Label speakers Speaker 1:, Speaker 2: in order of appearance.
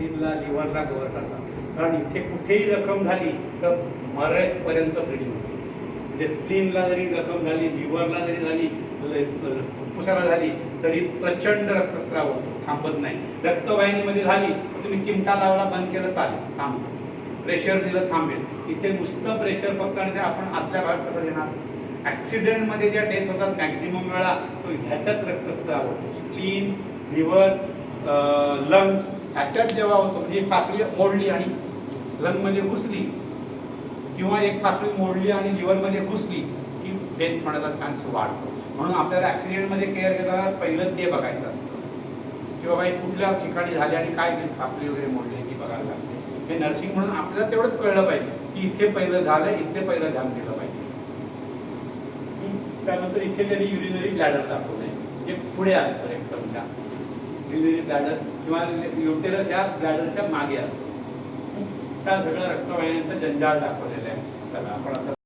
Speaker 1: टीमला लिव्हरला कव्हर करतात कारण इथे कुठेही जखम झाली तर मरेपर्यंत ब्लिडिंग होते. म्हणजे स्प्लीनला जरी जखम झाली लिव्हरला जरी झाली फुफ्फुसाला झाली तरी प्रचंड रक्तस्राव होतो थांबत नाही. रक्तवाहिनीमध्ये झाली तर तुम्ही चिमटा लावला बंद केलं चालेल थांबतो प्रेशर दिलं थांबेल. इथे नुसतं प्रेशर फक्त आणि ते आपण आतल्या भागात कसं देणार ॲक्सिडेंटमध्ये ज्या डेथ होतात मॅक्झिमम वेळा तो ह्याच्यात रक्तस्राव होतो. स्प्लीन लिव्हर लंग्स ह्याच्यात जेव्हा होतो म्हणजे पाकळी मोडली आणि लंगमध्ये घुसली किंवा एक पाकळी मोडली आणि लिव्हरमध्ये घुसली की डेथ होण्याचा चान्स वाढतो. म्हणून आपल्याला ॲक्सिडेंटमध्ये केअर घेताना पहिलं ते बघायचं असतं. की बाबा हे कुठल्या ठिकाणी झाले आणि काय पाकळी वगैरे मोडली ती बघायला लागते. हे नर्सिंग म्हणून आपल्याला तेवढंच कळलं पाहिजे की इथे पहिलं झालं इथे पहिलं ध्यान दिलं पाहिजे. त्यानंतर इथे त्यांनी युरिनरी लॅडर दाखवलंय. जे पुढे असतं एकदम त्या युरिनरी ब्लॅडर किंवा युटेरस या ब्लॅडरच्या मागे असतो. त्या सगळ्या रक्तवाहिन्यांचा जंजाळ दाखवलेला आहे. त्याला आपण आता